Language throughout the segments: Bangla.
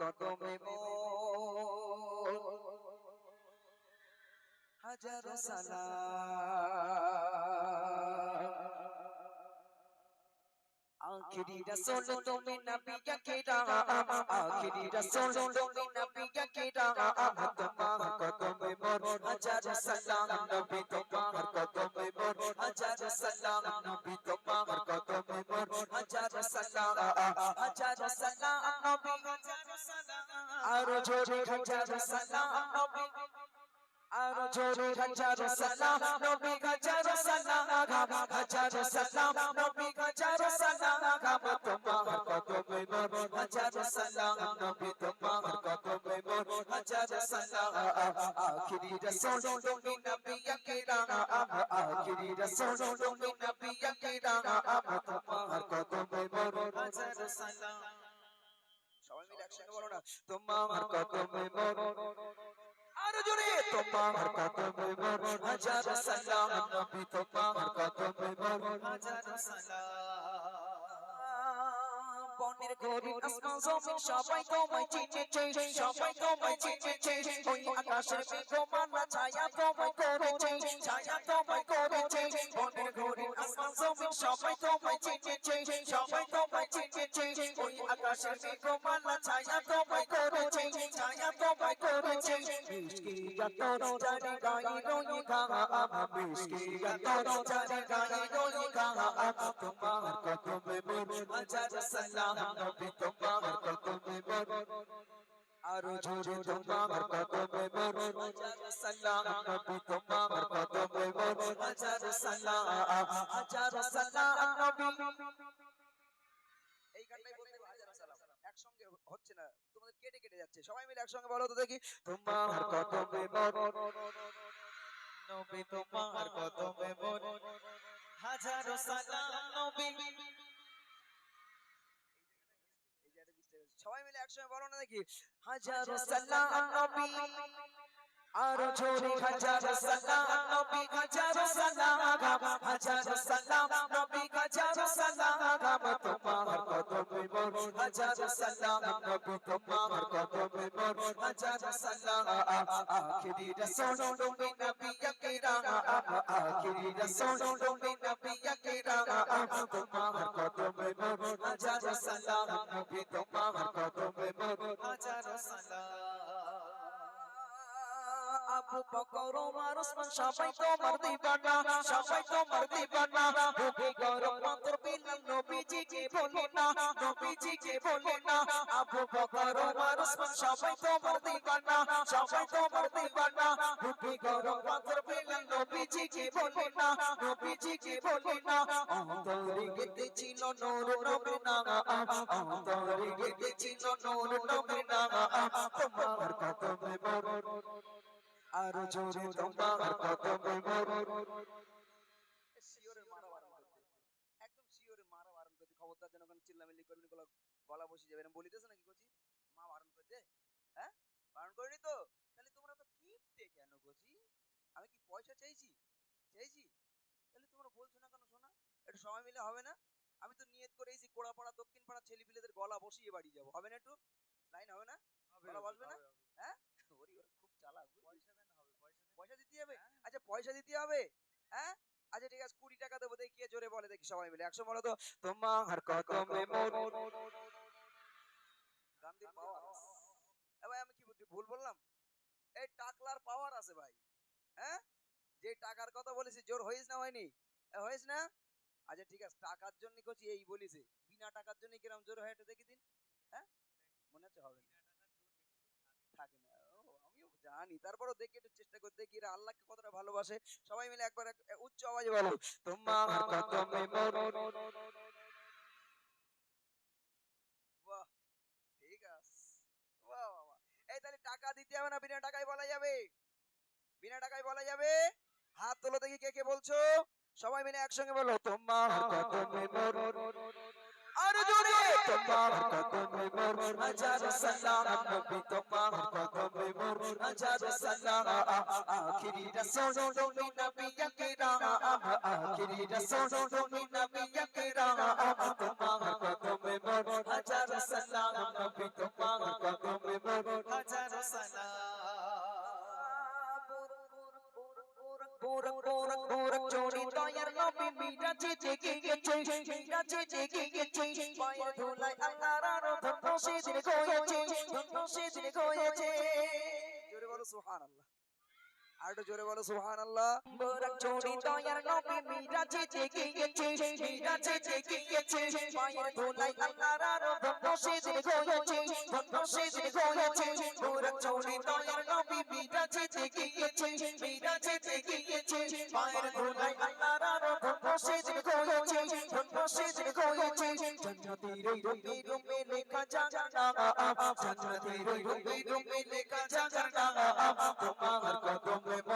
কদমে হাজার সালাম। আখিরি রসুল তুমি নবী কে রাম। আখিরি রসুল তুমি নবী কে রাম। তোমার কদমে মোর হাজার সালাম নবী, তোমার কদমে মোর হাজার সালাম নবী, তোমার কদমে মোর হাজার সালাম হাজার সালাম নবী। আরও জোরে হাজার সালাম নবী। আরও জোরে হাজার সালাম নবী। হাজার সালাম হাজার সালাম নবী হাজার সালাম তোমার কদমে মোর হাজার সালাম নবী তোমার কদমে মোর হাজার সালাম। আখিরি রাসূল তুমি নবী আকরাম আখিরি রাসূল তুমি নবী আকরাম তোমার কদমে মোর হাজার সালাম। একসঙ্গে বলো না তোমার কদমে আরও জোরে! তোমার কদমে হাজার সালাম নবী তোমার কদমে হাজার সালাম। বনের গরিব আসমান জমিন সবাই তোমায় চিনেছে সবাই তোমায় চিনেছে ওই আকাশের মেঘমালা ছায়া তোমায় করেছে ছায়া তোমায় করেছে বনের গরিব আসমান জমিন সবাই তোমায় চিনেছে সবাই তোমায় চিনেছে ওই আকাশের মেঘমালা ছায়া তোমায় করেছে ছায়া তোমায় করেছে মিষ্টি গাতর জানি গাই রই গা মিষ্টি গাতর জানি গাই রই গা তোমার কদমে মোর হাজার সালাম নবী তোমার কদমে মোর আরও জোরে তোমার কদমে মোর হাজার সালাম নবী তোমার কদমে মোর হাজার সালাম হাজার সালাম নবী এই গানটাই বলতে হাজার সালাম। একসঙ্গে হচ্ছে না, তোমাদের কেটে কেটে যাচ্ছে। সবাই মিলে একসঙ্গে বলো তো দেখি। তোমার কদমে মোর নবী তোমার কদমে মোর হাজার সালাম, নবী এই যে একটা mistake হয়েছে। সবাই মিলে একসঙ্গে বলো না দেখি। হাজার সালাম নবী। আর জোরে হাজার সালাম, নবী হাজার সালাম হাজার সালাম, নবী হাজার সালাম তোমার কদমে মোর হাজার সালাম, নবী তোমার কদমে মোর হাজার সালাম আখিরি রাসূল তুমি নবী আকরাম আখিরি রাসূল তুমি নবী আকরাম তোমার কদমে মোর হাজার সালাম, নবী তোমার কদমে মোর হাজার সালাম। আবু বকর ওমর ওসমান, সবাই তোমার দিবানা সবাই তোমার দিবানা নবী গরম মন্ত্র বিলাল নবীজি কে বলে না, নবীজি কে বলে না? আবু বকর ওমর ওসমান, সবাই তোমার দিবানা সবাই তোমার দিবানা নবী গরম মন্ত্র বিলাল নবীজি কে বলে না, নবীজি কে বলে না? অন্তরে গেতে ছিল নূর, নবীর নাম অন্তরে গেতে ছিল নূর, নবীর নাম তোমার কদমে মোর আর তোমার কদমে মোর বারণ করতে। একদম শিওরের মারা বারণ করতে। খবরদার যেন চিল্লামিল্লি গলা বসে যাবে। নাকি কোচি? মা বারণ হ্যাঁ? বারণ করিনি তো? তাহলে তোমরা তো কিপটে কেন কোচি? আমি কি পয়সা চাইছি? চাইছি? তাহলে তোমরা বলছো না কেন শোনা একটু সময় মিলে হবে না? আমি তো নিয়ত করে এসেছি কোড়াপাড়া দক্ষিণ পাড়া ছেলেপিলেদের গলা বসিয়ে বাড়ি যাব। হবে না একটু লাইন হবে না গলা বসবে না হ্যাঁ ওরি ওরা খুব চালাক বুঝলি? পয়সা দেন হবে পয়সা দেন পয়সা দিতে হবে হ্যাঁ। আচ্ছা পয়সা দিতে হবে হ্যাঁ? আচ্ছা ঠিক আছে কুড়ি টাকা দেবো দেখি জোরে বলে দেখি সবাই মিলে। একশো বলো তো তোমার কদমে গান্ধীর পাওয়ার ভাই আমি কি ভুল বললাম? এই টাকলার পাওয়ার আছে ভাই হ্যাঁ? যে টাকার কথা বলেছি জোর হয়েছ না হয়নি? হয়েছ না? আচ্ছা ঠিক আছে টাকার জন্য করছি এই বলিছে। বিনা টাকার জন্য কিরম জোর হয়ে এটা দেখি দিন হ্যাঁ? মনে হচ্ছে হবে না। থাকে না। জানি। তারপরেও দেখি একটু চেষ্টা করে। দেখি এরা আল্লাহকে কতটা ভালোবাসে। সবাই মিলে একবার উচ্চ আওয়াজে বলো তোমার কদমে বাহ ঠিক আছে বাহ বাহ বাহ। এই তাহলে টাকা দিতে হবে না বিনা টাকায় বলা যাবে? বিনা টাকায় বলা যাবে? হাত তোলো দেখি কে কে বলছো। সবাই মিলে একসঙ্গে বলো তোমার কদমে আর জোরে তোমার কদমে মোর হাজার সালাম নবী তোমার কদমে মোর হাজার সালাম আখিরি রাসূল তুমি নবী আকরাম আখিরি রাসূল তুমি নবী আকরাম তোমার কদমে মোর হাজার সালাম নবী তোমার কদমে কদমে মোর হাজারো সালাম পুর পুর পুর চোরি দয়ার নবী মিরাজে জেগে গেছে মিরাজে জেগে গেছে পায়ের ধুলায় আল্লাহর আরাধন সেদিন ধন্য সেদিন হয়েছে। জোরে বলো, সুবহানাল্লাহ। আর জোরে বলো সুবহানাল্লাহ। মোরা চোরি দয়ার নবী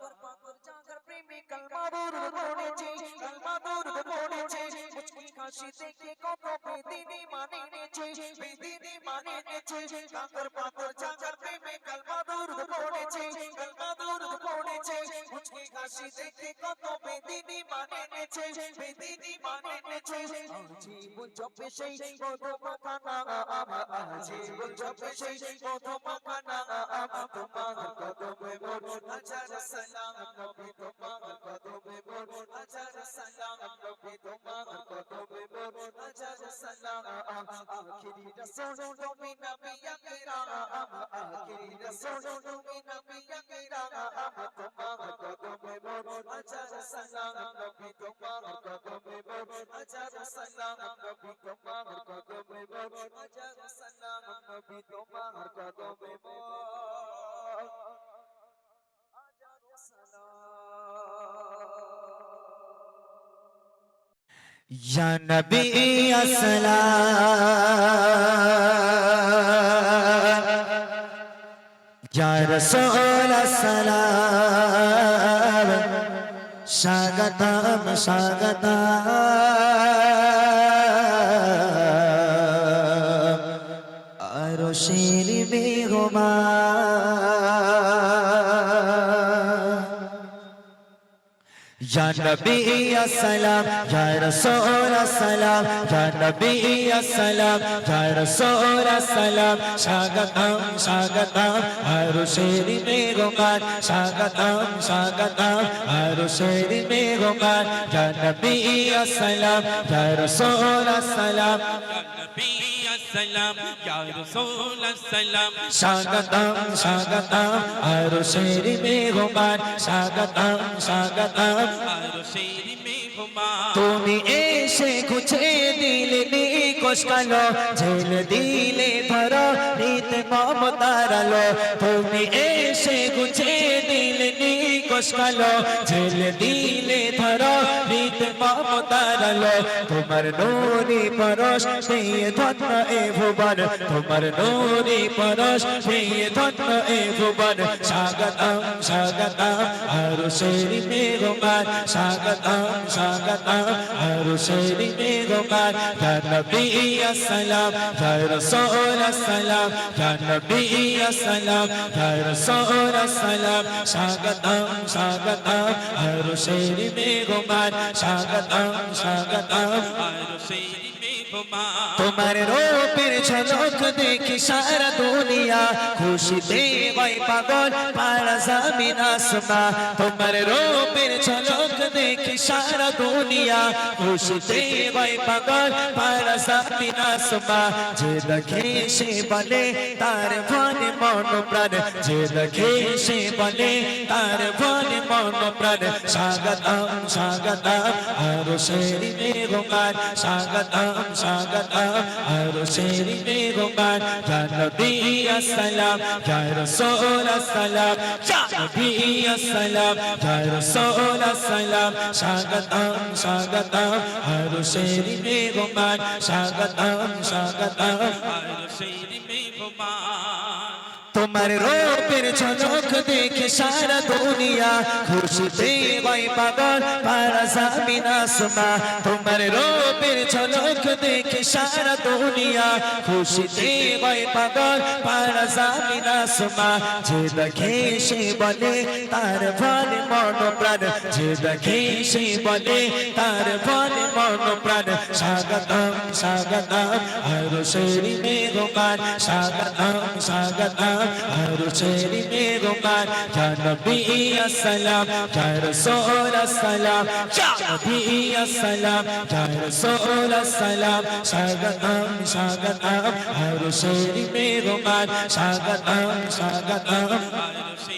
পাথর পাথর জাগার প্রেমে কালমা দরুদ পড়েছে কালমা দরুদ পড়েছে মুচকি হাসি কত বেদিনী মানে নেছে বেদিনী মানে নেছে কাকর পাথর জাগার প্রেমে কালমা দরুদ পড়েছে কালমা দরুদ পড়েছে মুচকি হাসি দেখে কত বেদিনী মানে নেছে বেদিনী মানে নেছে জীবন জপে সেই মধু মাখানা জীবন জপে সেই মধু মাখানা তোমার কদমে মোর হাজারো সালাম, নবী তোমার কদমে মোর হাজারো সালাম, নবী তোমার হাজারো সালাম আখিরি রাসূল তুমি নবী আকরাম আখিরি রাসূল তুমি নবী আকরাম তোমার কদমে মোর হাজারো সালাম নবী তোমার কদমে মোর হাজারো সালাম নবী তোমার কদমে মোর হাজারো সালাম নবী তোমার কদমে মোর হাজারো یا نبی السلام یا رسول السلام شاگتام شاگتام Ya Nabi ya Salam Ya Rasul Salam Ya Nabi ya Salam Ya Rasul Salam Shagatam Shagatam Arusheri Megokan Shagatam Shagatam Arusheri Megokan Ya Nabi ya Salam Ya Rasul Salam স্বাগতম স্বাগতম আর শেরি মেহমান। স্বাগতম স্বাগতম। আর শেরি মেহমান। তুমি এসে খুঁজে দিলে নিকোষালো ঝেল দিলে ধর নিত মমতার তুমি এসে খুঁজে দিলে নিকোষ কালো ঝেল দিলে ধরো নিত মমতার আলো তোমার নুরি পরশ পেয়ে ধন্য এ ভুবন। তোমার নুরি পরশ পেয়ে ধন্য এ ভুবন। স্বাগতম স্বাগতম আর শেরি মেঘমান স্বাগতম স্বাগতম আর শেরি মেঘমান ইয়া নবী আসসালাম রাসূল আসসালাম ইয়া নবী আসসালাম রাসূল আসসালাম স্বাগতম স্বাগতম হর শেরি মেঘমান স্বাগতম স্বাগতম হর শেরি তোমার রূপের ঝলক দেখি সারা দুনিয়া। খুশিতে হয় পাগল পাড়া জামিন আসমা তোমার রূপের ঝলক দেখি সারা দুনিয়া। খুশিতে হয় পাগল পাড়া জামিন আসমা যে দেখে সে বলে, তার ভান মন প্রাণ। যে দেখে সে বলে, তার ভান মন প্রাণ। স্বাগতম স্বাগতম, আর শেরি মেঘমান স্বাগতম শাগত আর শেরি পেগম্বর ইয়া নবী আসসালাম ইয়া রাসূল আসসালাম ইয়া নবী আসসালাম ইয়া রাসূল আসসালাম শাগত শাগত আর শেরি পেগম্বর শাগত তোমার রূপের ঝলক দেখে সারা দুনিয়া খুশিতে হয় পাগল পারা জামিন, আসমা। তোমার রূপের ঝলক দেখে সারা দুনিয়া খুশিতে হয় পাগল পারা জামিন, আসমা। যে দেখে সে বলে, তার বলে মন প্রাণ। যে দেখে সে বলে, তার বলে মন প্রাণ। স্বাগতম স্বাগতম আর শেরি মেঘমান। স্বাগতম স্বাগতম শেরি মেঘমান ইয়া নবী আসসালাম ইয়া রাসূল আসসালাম ইয়া নবী আসসালাম ইয়া রাসূল আসসালাম স্বাগতম স্বাগতম আর শেরি মেঘমান স্বাগতম স্বাগতম আর সেই মেঘমান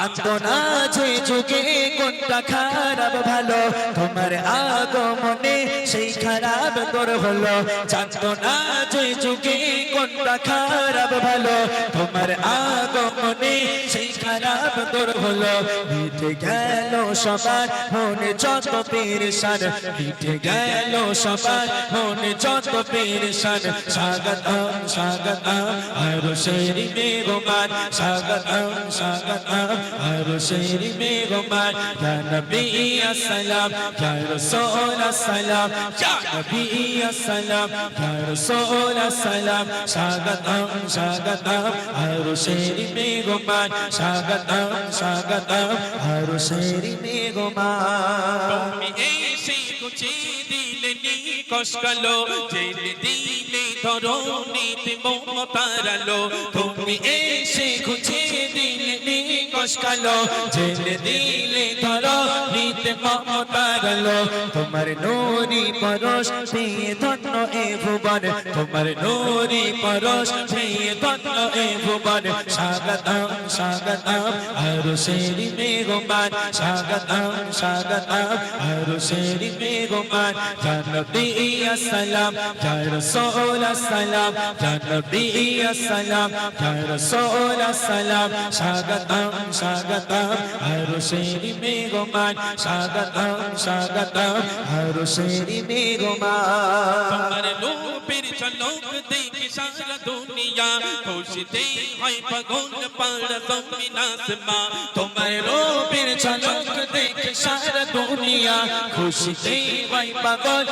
জানতো না যে যুগে কোনটা খারাপ ভালো? তোমার আগমনে সেই খারাপ তোর হলো। জানতো না যে যুগে কোনটা খারাপ ভালো? তোমার আগমনে সেই খারাপ তোর হলো মিটে গেল সবার মনে যত পেরেশান মিটে গেল সবার মনে যত পেরেশান। স্বাগতম স্বাগতম আর শেরি মেঘমান, স্বাগতম স্বাগতম আর শেরি মেঘমান। ইয়া নবী আসসালাম, ইয়া রাসূল আসসালাম, ইয়া নবী আসসালাম, ইয়া রাসূল আসসালাম। স্বাগতম স্বাগতম আর শেরি মেঘমান স্বাগতম। স্বাগতম আর শেরি গোমা তুমি এসে কুচি দিলে নিকশ কালো জেলে দিলে ধরণীতে মমতারালো তুমি এসে খুঁজে দিলে নিকশ কালো জেলে দিলে ধরো নিতে মমতারলো তোমার নোরি পরশ পেয়ে ধন্য এ ভুবন, তোমার নোরি পরশ পেয়ে ধন্য এ ভুবন। স্বাগতম স্বাগতম আর শেরি মেঘমান। স্বাগতম স্বাগতম আর শেরি মেঘমান জানবী আসসালাম ইয়া রাসূল আসসালাম জানবী আসসালাম ইয়া রাসূল আসসালাম স্বাগতম স্বাগতম আর শেরি মেঘমান স্বাগতম স্বাগতম আর শেরি মেঘমান তোমার লোপের চলক দেখে সারা দুনিয়া খুশিতে হয় পাগল পাড়া জমিন আসমা তোমার রূপের ঝলক দেখে সারা দুনিয়া খুশিতে ভাই পাগল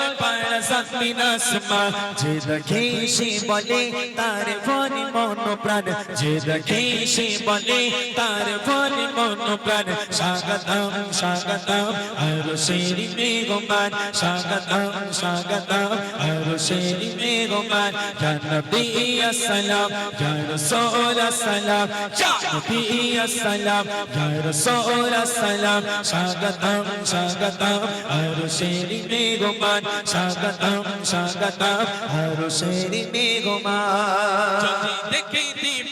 যে দেখে সে বলে, তার বনে মন প্রাণ। যে দেখে সে বলে, তার বনে মন প্রাণ। স্বাগতম স্বাগতম আর শেরি মেঘমান। স্বাগতম স্বাগতম আর শেরি মেঘমান। ইয়া নবী, আসসালাম ইয়া রাসূল, আসসালাম। ইয়া নবী, আসসালাম ইয়া রাসূল, আসসালাম। স্বাগতম স্বাগতম আর শেরি মেঘমান। স্বাগতম স্বাগতম আর শেরি মেঘমান যদি দেখে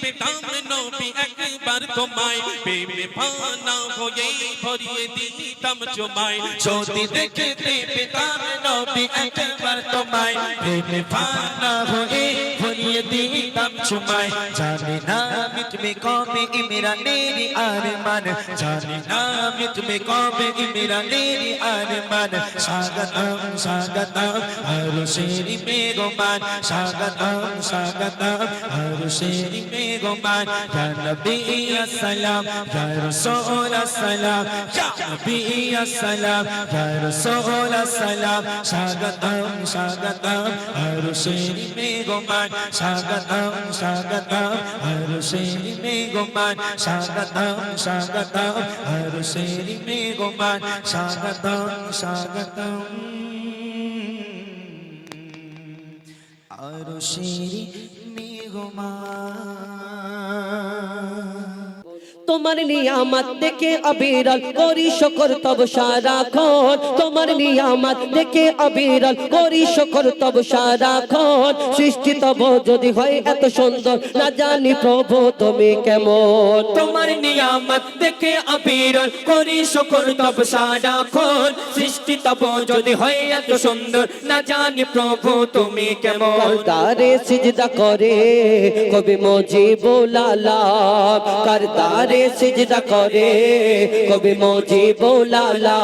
পেতাম নবী একবার তোমায় প্রেমে পানা হয়ে ভরিয়ে দিতাম জমায় যদি দেখতে পেতাম নবী একবার তোমায় প্রেমে ফানা হয়ে ভরিয়ে দিতাম চুমায় জানি না মিটবে কবে ইমেরা নেরি আরমান। জানি না মিটবে কবে ইমেরা নেরি আরমান। স্বাগতম স্বাগতম আর শেরি মেঘমান। স্বাগতম স্বাগতম আর শেরি মেঘমান। ইয়া নবী আসসালাম ইয়া রাসূল আসসালাম ইয়া নবী আসসালাম ইয়া রাসূল আসসালাম স্বাগতম স্বাগতম আর শেরি মেঘমান। স্বাগতম স্বাগতম আর শেরি মেঘমান স্বাগতম স্বাগতম আর শেরি মেঘমান স্বাগতম স্বাগতম আর শেরি মেঘমান তোমার নিয়ামত দেখে অবিরল করি শকর তব সারাক্ষণ। তোমার নিয়ামত দেখে অবিরল করি শকর তব সারাক্ষণ। সৃষ্টি তব যদি হয় এত সুন্দর না জানি প্রভু তুমি কেমন। তোমার নিয়ামত দেখে অবিরল করি শুকর তব সারাক্ষণ। সৃষ্টি তব যদি হয় এত সুন্দর না জানি প্রভু তুমি কেমন। কারদারে সিজদা করে কবি মজিবুল আলাম কারদারে তারে সিজদা করে। কবি মজি বোলালা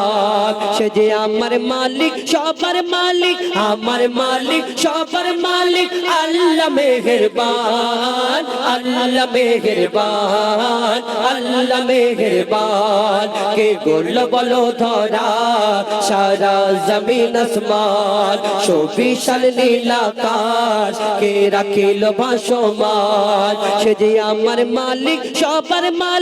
সে যে আমার মালিক, সবার মালিক, আমার মালিক, সবার মালিক। আল্লাহ মেহেরবান আল্লাহ মেহেরবান আল্লাহ মেহেরবান। কে গোল বলো ধরা, সারা জমিন আসমান, সবিশাল নীলাকাশ কে রাখিল ভাসমান, সে যে আমার মালিক, সবার মালিক।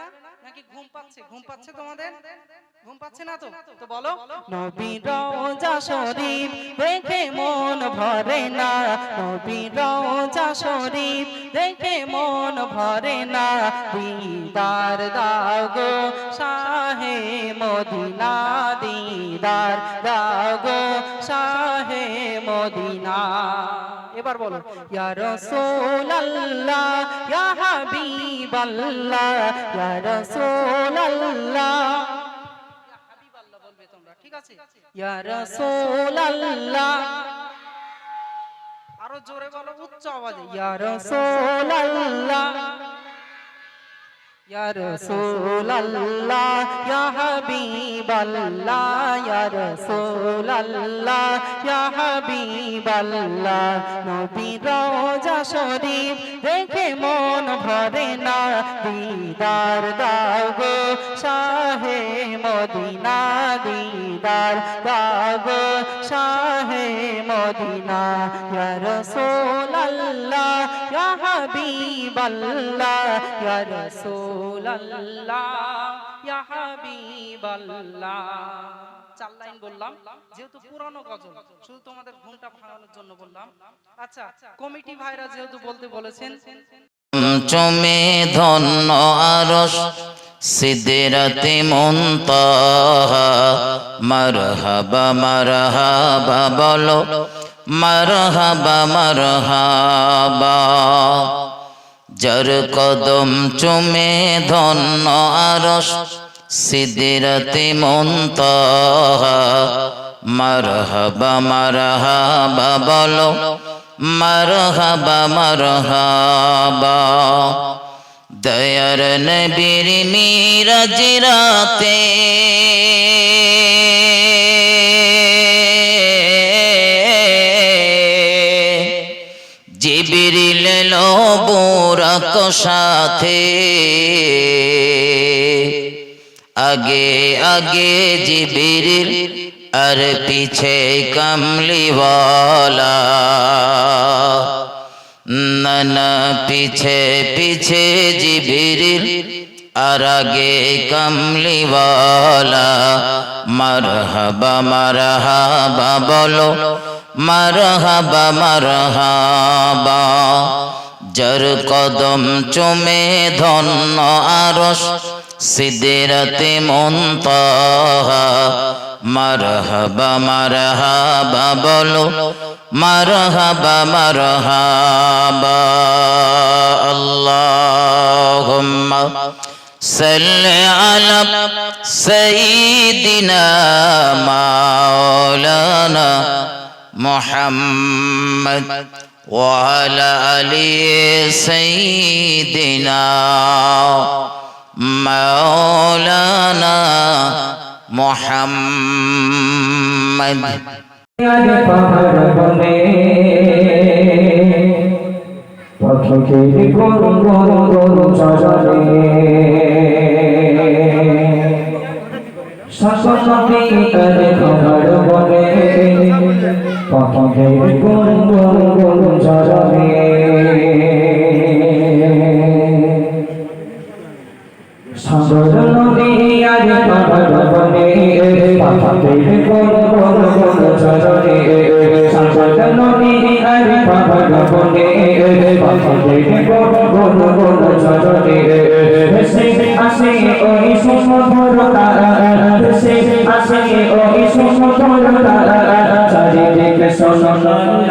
পারবে না? নাকি ঘুম পাচ্ছে? ঘুম পাচ্ছে? তোমাদের? ঘুম পাচ্ছে না তো? তো? বলো। নবী রোজা শরীফ দেখে মন ভরে না। নবী রোজা শরীফ দেখে মন ভরে না। দিদার দাগো শাহে মদিনা দিদার দাগো শাহে মদিনা। এবার বলো। ইয়া রাসূলুল্লাহ ইয়া হাবিবাল্লাহ ইয়া রাসূলুল্লাহ। বলবে তোমরা ঠিক আছে ইয়া রাসূলুল্লাহ। আরও জোরে বলো উচ্চ আওয়াজে। ইয়া রাসূলুল্লাহ। ইয়া রাসূলুল্লাহ ইয়া হাবিবাল্লাহ ইয়া রাসূলুল্লাহ ইয়া হাবিবাল্লাহ নবী রোজা শরীফ দেখে মন ভরে না দিদার দাগো শাহে মদিনা দিদার দাগো শাহে মদিনা, ইয়া রাসূলুল্লাহ, ইয়া হাবিবাল্লাহ, ইয়া রাসূলুল্লাহ, ইয়া হাবিবাল্লাহ। চার লাইন বললাম, যেহেতু পুরানো গজল, শুধু তোমাদের ঘুমটা ভাঙানোর জন্য বললাম। আচ্ছা কমিটি ভাইরা যেহেতু বলতে বলেছেন চমে ধন্য আরস সিদ্দিরাতে মুনতাহা, মারহাবা মারহাবা বলো, মারহাবা মারহাবা। যার কদম চুমে ধন্য আরস সিদ্দিরাতে মুনতাহা, মারহাবা মারহাবা বলো মারহাবা মারহাবা। দয়ার নবীর মিরাজ রাতে জিবিরিল লোবরাক সাথে আগে আগে জিবিরিল আর পিছে কমলিওয়ালা। নানা পিছে পিছে জিবিরিল আর আগে কমলিওয়ালা। মারহাবা মারহাবা বলো, মারহাবা মারহাবা। যার কদম চুমে ধন্য আরস সিদ্দিরাতে মুনতাহা। মারহাবা মারহাবা বলো মারহাবা মারহাবা আল্লাহুম্মা সাল্লি আলা সাইয়্যিদিনা মাওলানা মুহাম্মদ وعلى آل سيدنا مولانا মোহাম্মদ পথকে গুণ গুণ গুণ জড়ে সাগর নদী আর পাগল বনে পাপে কোন কোন কোন চরণে সাগর নদী আর পাগল বনে পাপে কোন কোন কোন চরণে ভেসে আসে ওই সুমধুর তারা ভেসে আসে ওই সুমধুর তারা চারিদিকে শোনো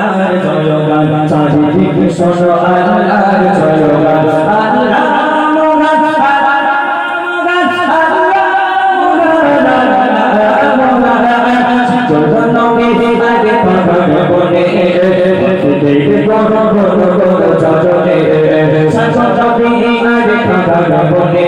আল্লাহর জয়গান, চারিদিকে শোনো আল্লাহর জয়গান, আল্লাহ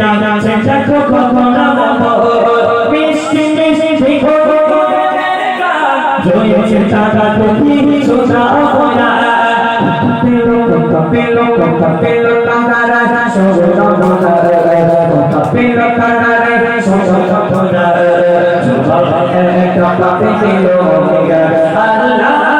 লাগছে দেখো কখনো মিষ্টি মিষ্টি জয়েছে চাঁদা তো কিছু চাও না পেল পেল পেল কানারা সজো পেল কানারা সজো কানারা সজো একটা পেল আল্লাহ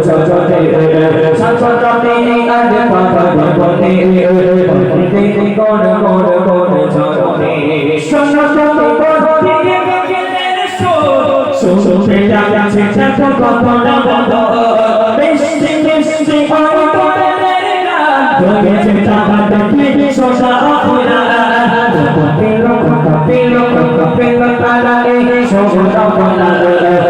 সজতে সজতে আজ ভগবতে ভক্তি কোন কোন কোন সজতে সজতে ভক্তি গেলের সো সুখে যাচ্ছে কত কত বন্ধ বেশি বেশি অন্ত না ভগতে চাপাতে কি সোজা অপুরা কপিল কপিল কপিল তারা এই সোজা বন্ধ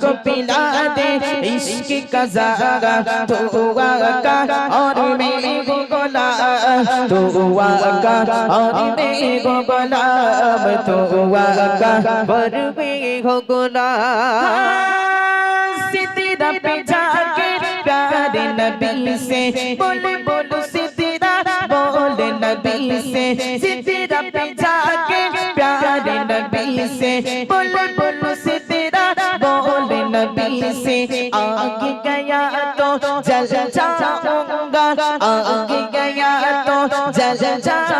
को पिला दे इश्क का जागा तो आका तो आका और मैं को गुलाम तो आका पर मैं को गुलाम सिद्दीरा पे जाके प्यारे नबी से बोल बोल सिद्दीरा बोल नबी से सिद्दीरा पे जाके प्यारे नबी से बोल बोल सिद्दीरा बोल नबी से आगे गया तो जल जाऊंगा आगे गया तो जल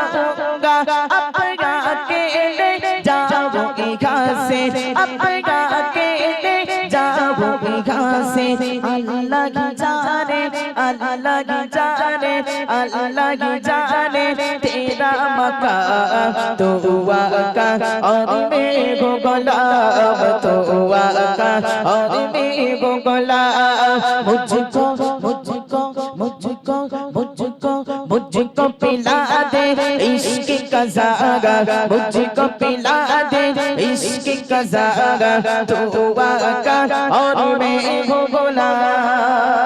जाऊंगा अपना अकेले जाऊंगी घासे अपना अकेले जाऊंगी घासे अल्लाह की जाने अल्लाह की जाने अल्लाह की जाने तेरा का तो का और मैं गो गुलाब तो का और मैं गो गुलाब मुझको मुझको पिला दे इश्क का जागा मुझको पिला दे इश्क का जागा तो का और मैं गो गुलाब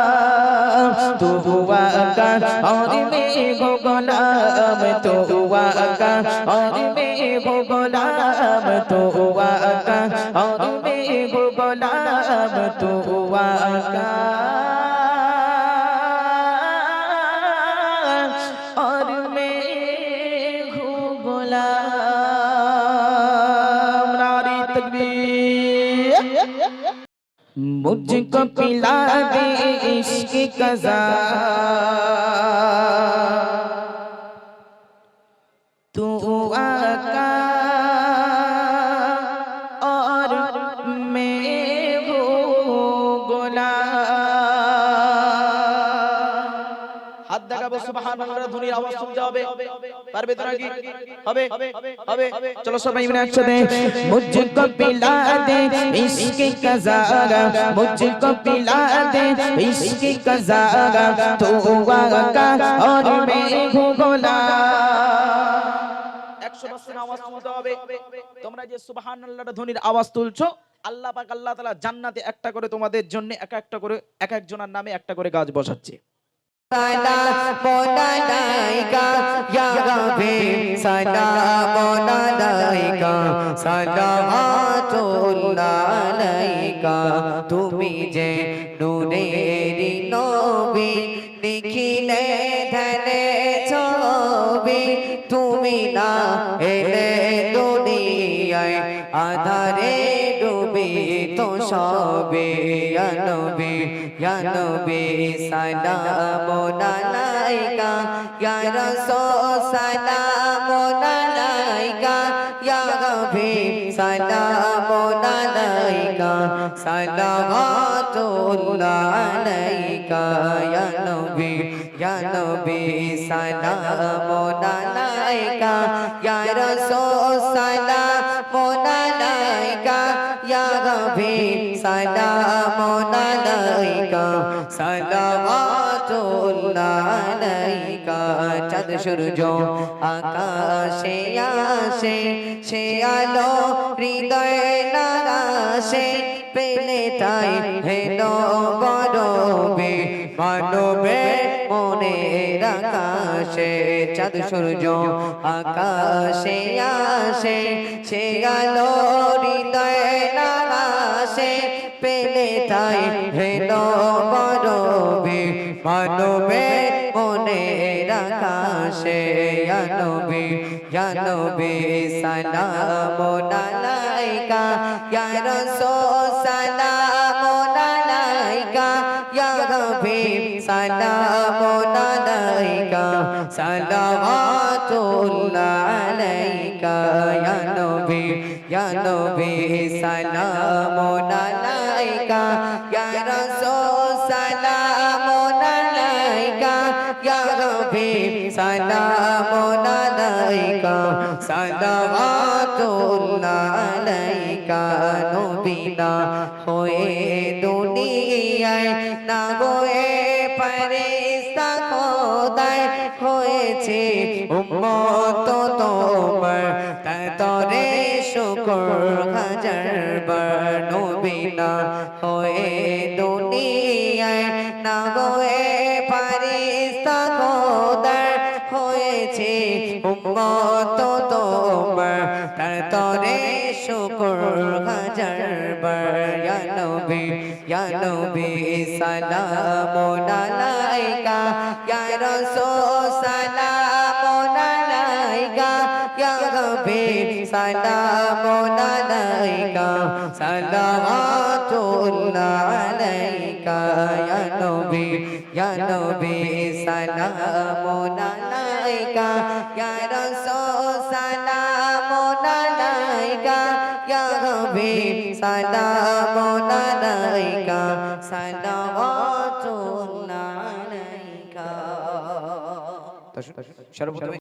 तू हुआ का और मैं गो गुलाम तो हुआ का और मैं गो गुलाम तो हुआ का और मैं गो गुलाम तो हुआ का मुझको पिला दे इश्क कजा तू आका সুবহানাল্লাহ ধ্বনির আওয়াজ শুনতে হবে পারবে তো নাকি হবে হবে চলো সবাই মিলে একসাথে মুঝকো পিলা দে ইশক का जागा मुझको पिला दे इश्क का जागा तो वाका और मैं हूँ गुलाम 100% আওয়াজ তুলতে হবে তোমরা যে সুবহানাল্লাহর ধ্বনির আওয়াজ তুলছো আল্লাহ পাক আল্লাহ তাআলা জান্নাতে একটা করে তোমাদের জন্য এক একটা করে এক একজনের নামে একটা করে গাছ বসাচ্ছে আলাইকা সালাওয়াতুল্লাহ আলাইকা তুমি যে নূরের নবী লিখিলে ধ্যানে ছবি, তুমি না এলে দুনিয়ায়, আধারে ডুবি তো সবে নবী নবী সালাম আলাইকা ইয়া রাসূল সালাম আলাইকা ইয়া হাবিব সালাম আলাইকা সালাওয়াতুল্লাহ আলাইকা ইয়া নবী ইয়া নবী সালাম আলাইকা ইয়া রাসূল সালাম আলাইকা ইয়া হাবিব সালাম চাঁদ সূর্য, আকাশে আসে, সে আলো হৃদয় নাগাসে পেলে তাই হেলো গরবে, মানবে মনে আকাশে, চাঁদ সূর্য আকাশে আসে, সে আলো হৃদয় নাগাসে পেলে তাই হেলো গরবে, মানবে মনে আকাশে নবী নবী সালাম আলাইকা ইয়া রাসূল সালাম আলাইকা ইয়া হাবিব সালাম আলাইকা সালাওয়াতুল্লাহ আলাইকা ইয়া নবী ইয়া নবী সালাম হাবিব সালাম আলাইকা সালাওয়াতুল্লাহ আলাইকা নবীনা, হয়ে দুনিয়ায় না হয়ে ফেরেশতা খোদায় হয়েছে। উম্মত তোমার তরে শুকর হাজার বার নবীনা, হয়ে দুনিয়ায় না উম্মত তোমার তার তরে শুকর হাজার নবী ইয়া নবী, সালাম আলাইকা, ইয়া রাসূল, সালাম আলাইকা, ইয়া হাবিব সালাম আলাইকা সালাওয়াতুল্লাহ আলাইকা, ইয়া নবী ইয়া নবী, সালাম আলাইকা, ইয়া হাবিব সালাম আলাইকা সালাওয়াতুল্লাহ আলাইকা সর্বপ্রথমে